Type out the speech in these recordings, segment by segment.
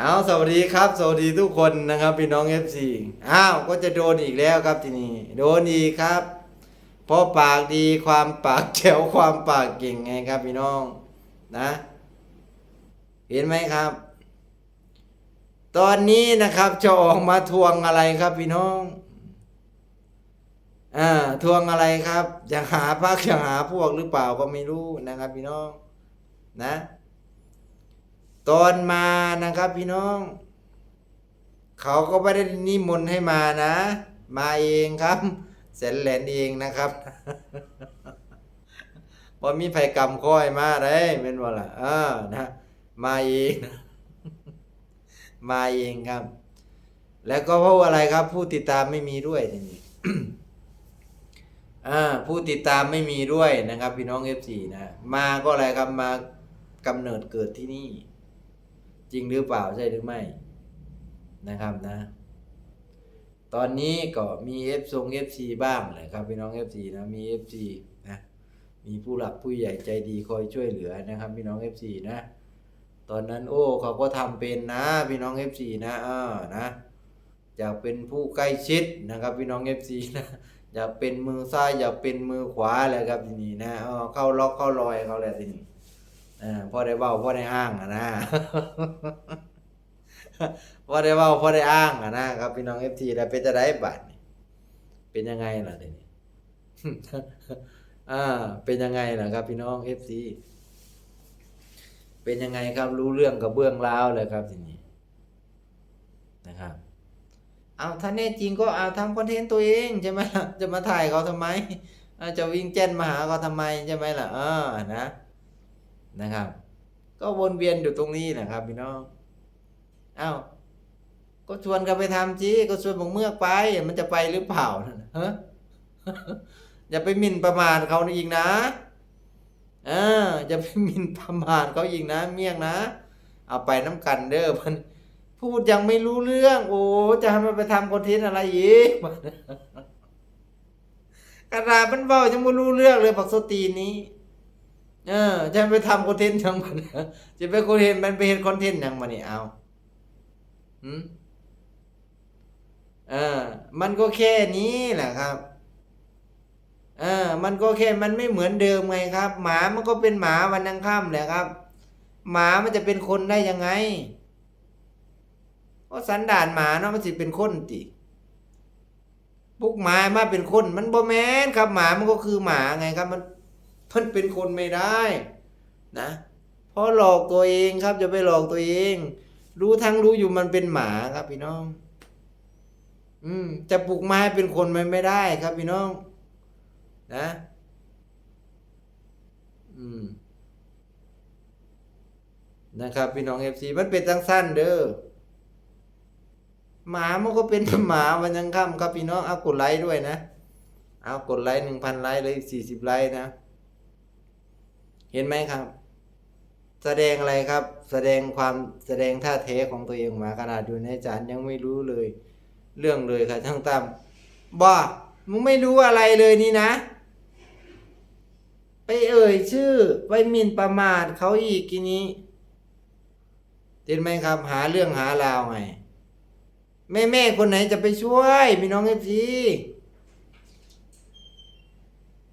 เอาสวัสดีครับ สวัสดีทุกคนนะครับพี่น้อง FC อ้าวก็จะโดนอีกแล้วครับทีนี้โดนอีกครับเพราะปากดีความปากแจ๋วความปากเก่งไงครับพี่น้องนะ เห็นไหมครับ ตอนนี้นะครับจะออกมาทวงอะไรครับพี่น้องอ่าทวงอะไรครับ อยากหาพักอยากหาพวกหรือเปล่าก็ไม่รู้นะครับพี่น้องนะ ตอนมานะครับพี่น้อง เขาก็ไม่ได้นิมนต์ให้มานะ มาเองครับแสนแหลนเองนะครับพอมีไผกรรมค่อยมาได้เป็นว่าล่ะเออนะมาเองมาเองครับ แล้วก็เพราะอะไรครับ ผู้ติดตามไม่มีด้วยทีนี้อ่าผู้ติดตามไม่มีด้วยนะครับ พี่น้อง F4 นะ มาก็อะไรครับมากำเนิดเกิดที่นี่ จริงหรือเปล่าใช่หรือไม่นะครับนะ ตอนนี้ก็มี F ทรง FC บ้างแหละครับพี่น้อง FC นะมี FC นะมีผู้หลักผู้ใหญ่ใจดีคอยช่วยเหลือนะครับ พี่น้อง FC นะตอนนั้นโอ้เขาก็ทำเป็นนะพี่น้อง F4 นะเออนะอยากเป็นผู้ใกล้ชิดนะครับ พี่น้อง F4 นะอยากเป็นมือซ้ายอยากเป็นมือขวาเลยครับทีนี้นะเออเข้าล็อกเข้ารอยเขาเลยทีนี้ พ่อได้เบ้าพ่อได้อ้างอะนะพ่อได้เบ้าพ่อได้อ้างอะนะครับพี่น้อง F4 แล้วเป็นจะได้บัตรเป็นยังไงล่ะทีนี้อ่า เป็นยังไงล่ะครับ พี่น้อง F4 เป็นยังไงครับรู้เรื่องกับเบื้องราวเลยครับทีนี้นะครับเอาถ้าแน่จริงก็เอาทำคอนเทนต์ตัวเองใช่ไหมล่ะจะมาถ่ายเขาทำไมจะวิ่งแจ้นมาหาเขาทำไมใช่ไหมล่ะเออนะ นะครับ ก็วนเวียนอยู่ตรงนี้แหละครับพี่น้องเอาก็ชวนกันไปทำจีก็ชวนบงเมือกไป มันจะไปหรือเปล่าฮะอย่าไปหมิ่นประมาทเขาอีกนะเออจะไปหมิ่นประมาทเขาอีกนะ เมี่ยงนะ เอาไปน้ำกันเด้อมันพูดยังไม่รู้เรื่อง โอ้จะให้มันไปทำคอนเทนต์อะไรอีกกระดาษมันเบายังไม่รู้เรื่องเลยปักโซตีนี้ เออ จะไปทำคอนเทนต์ยังมันจะไปคอนเทนต์มันไปเห็นคอนเทนต์ยังมันนี่เอาหืมเออ มันก็แค่นี้แหละครับ เออ มันก็แค่มันไม่เหมือนเดิมไงครับ หมามันก็เป็นหมาวันนังค่ำแหละครับ หมามันจะเป็นคนได้ยังไงก็สันดานหมาเนาะมันสิเป็นคนติปุกหมามาเป็นคน มันบ่แมนครับ หมามันก็คือหมาไงครับมัน มันเป็นคนไม่ได้นะเพราะหลอกตัวเองครับจะไปหลอกตัวเอง รู้ทั้งรู้อยู่มันเป็นหมาครับพี่น้อง อืมจะปลูกไม้เป็นคนมันไม่ได้ครับพี่น้อง นะ อืมนะครับพี่น้องเอฟซีมันเป็นจังสั้นเด้อหมามันก็เป็นหมาวันยังค่ำครับพี่น้องเอากดไลค์ด้วยนะ เอากดไลค์หนึ่งพันไลค์เลยสี่สิบไลค์นะ เห็นไหมครับ แสดงอะไรครับ แสดงความแสดงท่าเทของตัวเองมาขนาดอยู่ในจานยังไม่รู้เลย เรื่องเลยครับช่างตั้มบ้ามึงไม่รู้อะไรเลยนี่นะ ไปเอ่ยชื่อไปหมิ่นประมาทเขาอีกทีนี้เห็นไหมครับ หาเรื่องหาราวไงแม่แม่คนไหนจะไปช่วยพี่น้องเอฟซี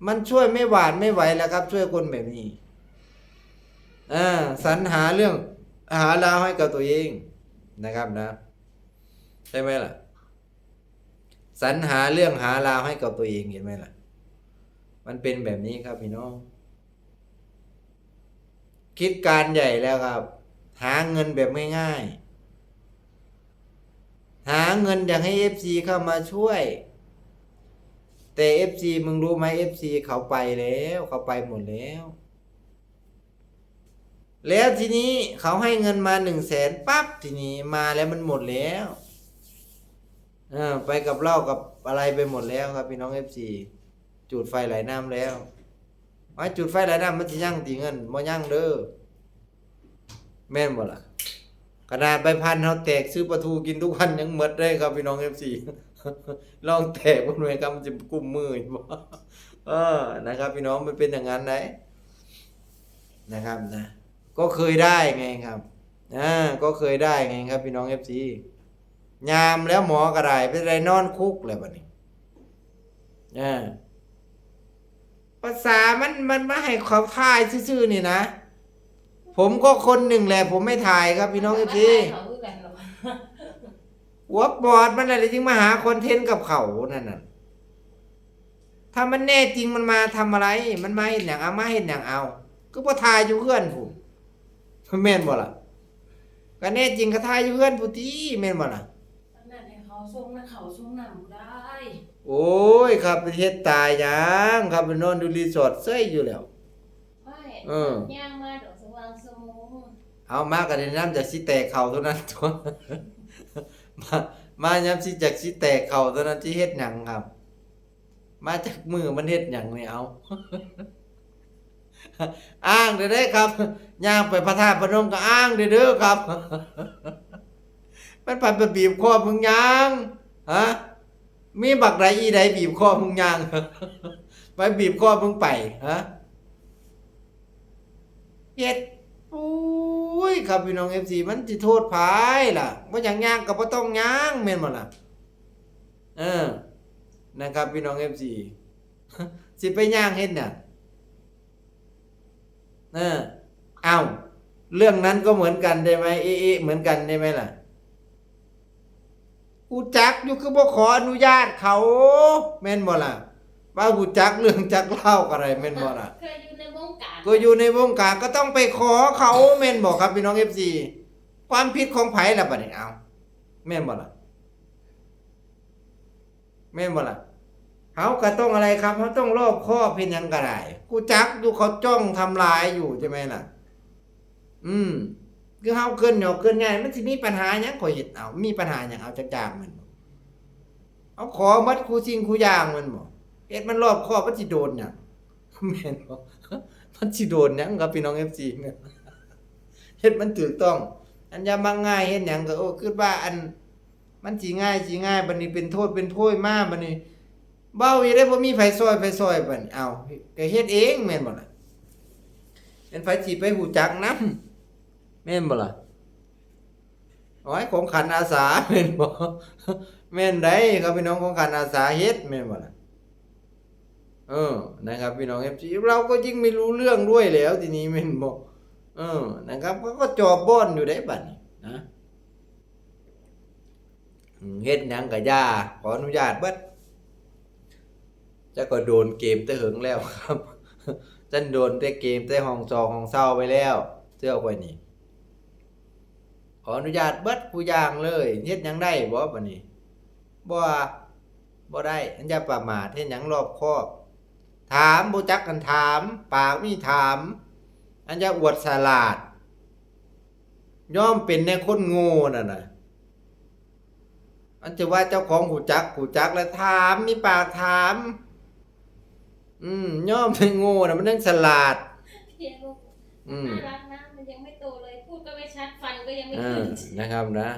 มันช่วยไม่หวาดไม่ไหวแล้วครับ ช่วยคนแบบนี้ สรรหาเรื่องหาราให้กับตัวเองนะครับนะ ใช่ไหมล่ะสรรหาเรื่องหาราให้กับตัวเองเห็นไหมล่ะ มันเป็นแบบนี้ครับพี่น้อง คิดการใหญ่แล้วครับ หาเงินแบบง่ายๆหาเงินอยากให้เอฟซีเข้ามาช่วย แต่เอฟซีมึงรู้ไหมเอฟซีเขาไปแล้ว เขาไปหมดแล้ว แล้วทีนี้เขาให้เงินมาหนึ่งแสนปั๊บทีนี้มาแล้วมันหมดแล้วเออไปกับเหล้ากับอะไรไปหมดแล้วครับพี่น้องเอฟซีจุดไฟไหลน้ำแล้วไว้จุดไฟไหลน้ำมันจะยั่งตีเงินบ่ยั่งเด้อแม่นบ่ล่ะขนาดใบพันเขาแตกซื้อปลาทูกินทุกวันยังหมดได้ครับพี่น้องเอฟซีลองแตกบนเวรกรรมนจะกุมมือบ่เออนะครับ พี่น้องมันเป็นอย่างนั้นไหนนะครับนะ ก็เคยได้ไงครับอ่าก็เคยได้ไงครับ พี่น้อง FC ยามแล้วหมอก็ได้ไปได้นอนคุกเลยบัดนี้อ่าภาษามันมันมาให้เขาถ่ายซื่อๆนี่นะ ผมก็คนหนึ่งแหละ ผมไม่ถ่ายครับพี่น้อง FC เขาคือกันหรอกหัวบอดมันอะไรจึงมาหาคอนเทนต์กับเขานั่นน่ะถ้ามันแน่จริงมันมาทำอะไร มันมาเห็นอย่างเอามาเห็นอย่างเอา ก็บ่ทายอยู่เพื่อนผม แม่นบ่ล่ะก็แน่จริงก็ทายอยู่เพื่อนผู้ตีแม่นบ่ล่ะอันนั้นให้เขาส่งนะเขาส่งนำได้โอ้ยครับประเทศตายยังครับไปนอนดูรีสอร์ทเซ้ยอยู่แล้ว ไม่เออ ย่างมาดอกสว่างสมุงเอามากันในน้ำจากสิแตกเข่าเท่านั้นตัวมามาย้ำสิจากสิแตกเข่าเท่านั้นที่เฮ็ดหยังครับ มาจากมือมันเฮ็ดหยังนี่เอา อ้างเด้อเด้อครับย่างไปพระธาตุพนมก็อ้างเด้อเด้อครับ มันไปไปบีบคอมึงยังฮะมีบักใดอีใดบีบคอมึงยังไปบีบคอมึงไปฮะเฮ็ดอุ้ยครับพี่น้อง FC มันสิโทษภายล่ะบ่อย่างย่างก็บ่ต้องย่างแม่นบ่ล่ะเออนะครับพี่น้อง FC สิไปย่างเฮ็ดน่ะ เออเอ้าเรื่องนั้นก็เหมือนกันได้ไหมเอ๊ะๆเหมือนกันได้ไหมล่ะกูจักอยู่คือบ่ขออนุญาตเขาแม่นบ่ล่ะว่ากูจักเรื่องจักเล่าอะไรแม่นบ่ล่ะเคยอยู่ในวงการก็อยู่ในวงการก็ต้องไปขอเขาแม่นบอกครับพี่น้องเอฟซีความผิดของไผ่ละบัดนี้เอาแม่นบ่ล่ะแม่นบ่ล่ะ เขาก็ต้องอะไรครับเขาต้องรอบคอบเพียงยังก็ได้กูจักดูเขาจ้องทำลายอยู่ใช่ไหมล่ะ อืมคือเฮาเกินหยอกเกินง่ายมันสิมีปัญหาหยังข่อยเฮ็ดเอามีปัญหาหยังเอาจักจากมันเอาขอมัดครูสิ่งคูยางมันบ่เฮ็ดมันรอบคอบมันสิโดนหยังแม่นบ่มันสิโดนหยังครับพี่น้อง FC เนี่ยเฮ็ดมันถูกต้อง อันยามาง่ายเฮ็ดหยังก็โอ้คิดว่าอัน มันสิง่ายสิง่ายบัดนี้เป็นโทษเป็นโพยมาบัดนี้ เบ้าอยู่ได้บ่มีไผซอยไผซอยบัดนี้เอาก็เฮ็ดเองแม่นบ่ล่ะเป็นไผสิไปหูจักนํแม่นบ่ล่ะโอ้ยของขันอาสาแม่นบ่แม่นได้ครับพี่น้องของขันอาสาเฮ็ดแม่นบ่ล่ะเออนะครับพี่น้องเอฟซีเราก็ยิ่งไม่รู้เรื่องด้วยแล้วทีนี้แม่นบอกเออนะครับเขาก็จอบบ้อนอยู่ได้บัดนี้นะเฮ็ดหยังกับย่าขออนุญาตเบิด จะก็โดนเกมแต่เหิงแล้วครับจันโดนแต่เกมแต่ห้องซองห้องเศร้าไปแล้วเสื้อไว้นี่ ขออนุญาตเบิดผู้ย่างเลยเฮ็ดยังได้บ่บัดนี้บ่บ่ได้อันจะประมาทเฮ็ดยังรอบคอบ ถามบ่จักกันถาม ปากมีถาม อันจะอวดฉลาด ย่อมเป็นในคนโง่นั่นน่ะอันจะว่าเจ้าของหูจักหูจักแล้วถามมีปากถาม อืมย่อมเป็นโง่น่ะมันต้องฉลาด เพียงลูกอืมน่ารักนะมันยังไม่โตเลย พูดก็ไม่ชัดฟันก็ยังไม่อ่าขึ้นนะครับนะ